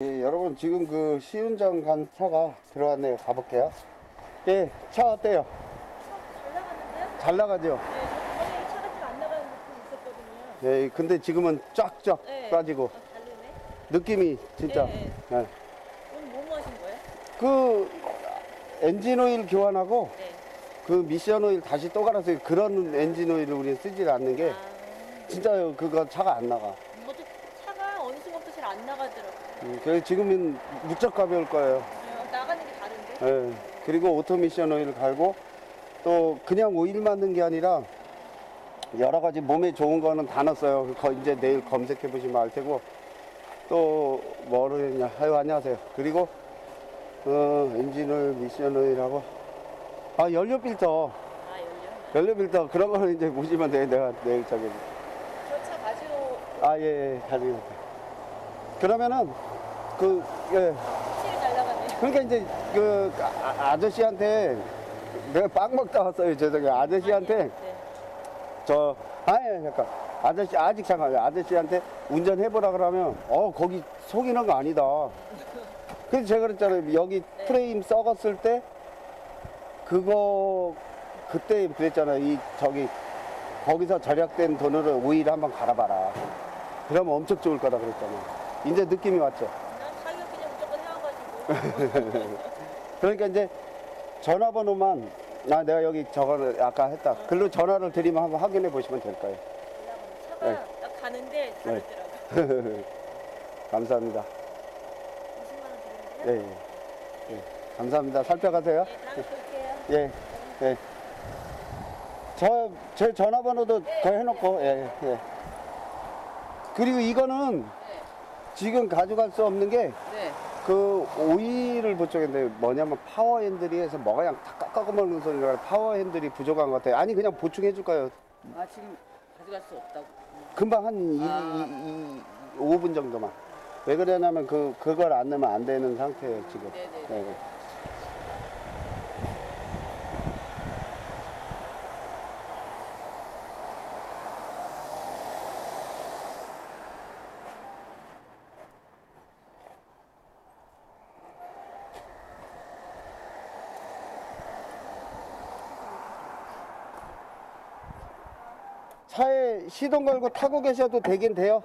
예, 여러분 지금 그 시운전 간 차가 들어왔네요. 가볼게요. 예, 차 어때요? 잘 나갔는데요? 잘 나가죠? 네, 저번에 차가 좀안 나가는 느낌이 있었거든요. 예, 근데 지금은 쫙쫙 네. 빠지고 어, 다르네. 느낌이 진짜. 네. 예. 오늘 뭐뭐 하신 거예요? 그 엔진 오일 교환하고 네. 그 미션 오일 다시 또 갈아서 그런 엔진 오일을 우리 쓰지 않는 게 아, 진짜 그거 차가 안 나가. 뭐또 차가 어느 순간부터 잘 안 나가더라고요. 음, 지금은 무척 가벼울 거예요. 네, 나가는 게 다른데? 예. 그리고 오토미션 오일 갈고 또 그냥 오일 맞는 게 아니라 여러 가지 몸에 좋은 거는 다 넣었어요. 거 이제 내일 검색해 보시면 알 테고 또 뭐를 했냐. 아유 안녕하세요. 그리고 어 엔진 오일, 미션 오일하고 아 연료 필터, 아, 열려? 연료 필터 그런 거는 이제 보시면 돼. 내가 내일 저기 저 차 가지고 아 예, 예 가지고 있어요. 그러면은 그 예. 그러니까 이제 그 아, 아저씨한테 내가 빵 먹다 왔어요. 죄송해요. 아저씨한테 네. 저 아예 잠깐. 아저씨 아직 잠깐만요 아저씨한테 운전해 보라 그러면 어 거기 속이는 거 아니다. 그래서 제가 그랬잖아요. 여기 네. 프레임 썩었을 때 그거 그때 그랬잖아요. 이 저기 거기서 절약된 돈으로 오일 한번 갈아봐라. 그러면 엄청 좋을 거다 그랬잖아요 이제 느낌이 왔죠 난 가격 그냥 무조건 해와가지고. 그러니까 이제 전화번호만 아 내가 여기 저거를 아까 했다. 글로 전화를 드리면 한번 확인해 보시면 될 거예요. 차가 네. 딱 가는데 다르더라고요. 감사합니다. 20만 원 드리는데요? 예, 예. 예. 감사합니다. 살펴가세요. 네, 다음에 볼게요. 예, 예. 저, 제 전화번호도 더 해놓고, 예, 예. 그리고 이거는 네. 지금 가져갈 수 없는 게 네. 그 오일을 보충했는데 뭐냐면 파워 핸들이 해서 뭐가 그냥 다 깎아 먹는 소리가 아니라 파워 핸들이 부족한 것 같아요. 아니 그냥 보충해 줄까요? 아 지금 가져갈 수 없다고. 금방 한 이, 아. 이, 이, 5분 정도만. 왜 그러냐면 그, 그걸 안 넣으면 안 되는 상태예요, 지금. 네네. 네. 차에 시동 걸고 타고 계셔도 되긴 돼요.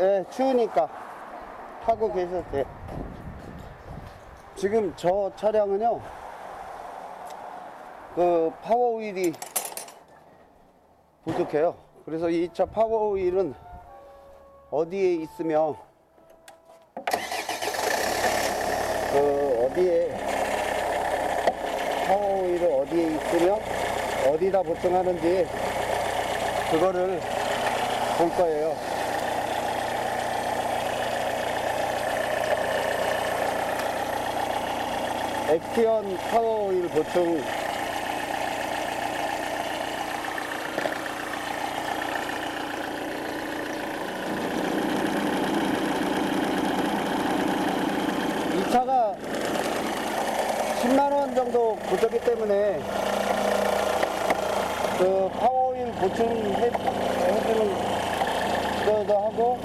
예, 추우니까 타고 계셔도 돼요. 지금 저 차량은요, 그 파워 오일이 부족해요. 그래서 이 차 파워 오일은 어디에 있으면 그 어디에 파워 오일을 어디에 있으면 어디다 보충하는지 그거를 볼 거예요. 액티언 파워 오일 보충 이 차가 10만 원 정도 부족기 때문에 그 파워오일 보충해 해주는 것도 하고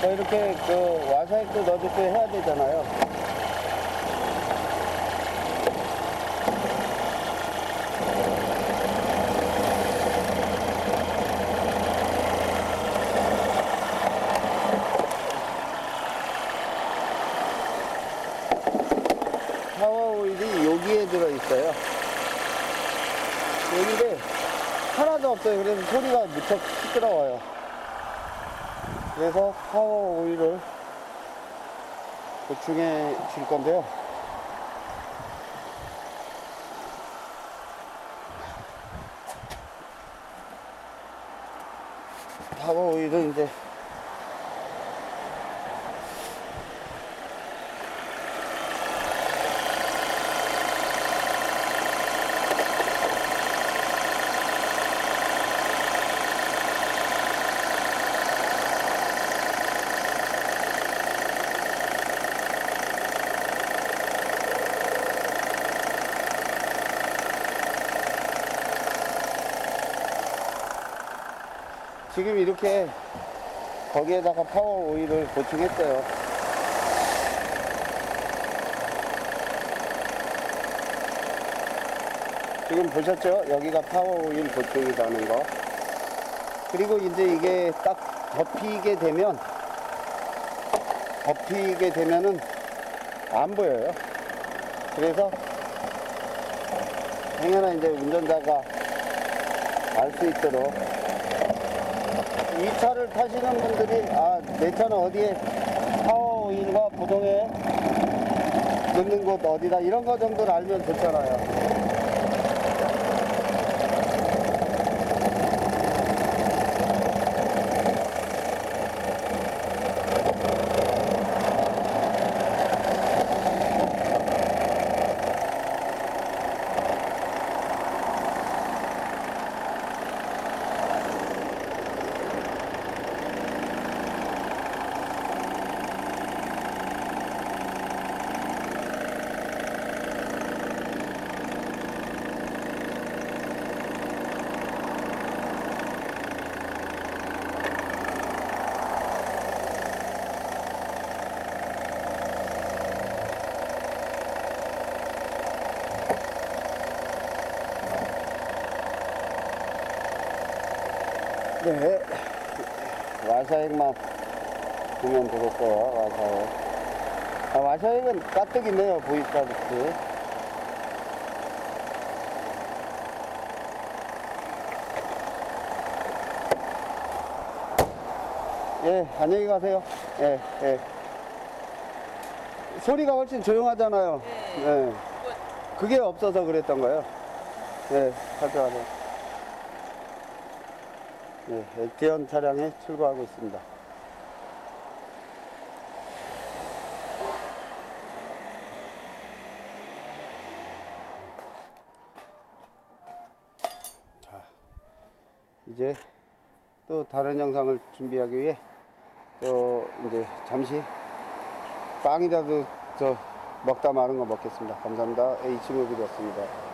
또 이렇게 그 와사액도 넣어주고 해야 되잖아요. 파워오일이 여기에 들어있어요. 여기인데 하나도 없어요. 그래서 소리가 무척 시끄러워요. 그래서 파워 오일을 보충해 줄 건데요. 파워 오일은 이제 지금 이렇게 거기에다가 파워 오일을 보충했어요. 지금 보셨죠? 여기가 파워 오일 보충이라는 거. 그리고 이제 이게 딱 덮이게 되면 덮이게 되면은 안 보여요. 그래서 당연한 이제 운전자가 알 수 있도록 이 차를 타시는 분들이 아, 내 차는 어디에 파워 오일과 부동에 넣는 곳 어디다 이런 거 정도는 알면 좋잖아요. 네. 와사액만 보면 되겠어요, 와사액. 아, 와사액은 가뜩이네요, 보이스타부터. 예, 안녕히 가세요. 예, 예. 소리가 훨씬 조용하잖아요. 예. 그게 없어서 그랬던 거예요. 예, 가져가세요. 네, 액티언 차량에 출고하고 있습니다. 자, 이제 또 다른 영상을 준비하기 위해 또 이제 잠시 빵이라도 저 먹다 마는 거 먹겠습니다. 감사합니다. H모빌이었습니다.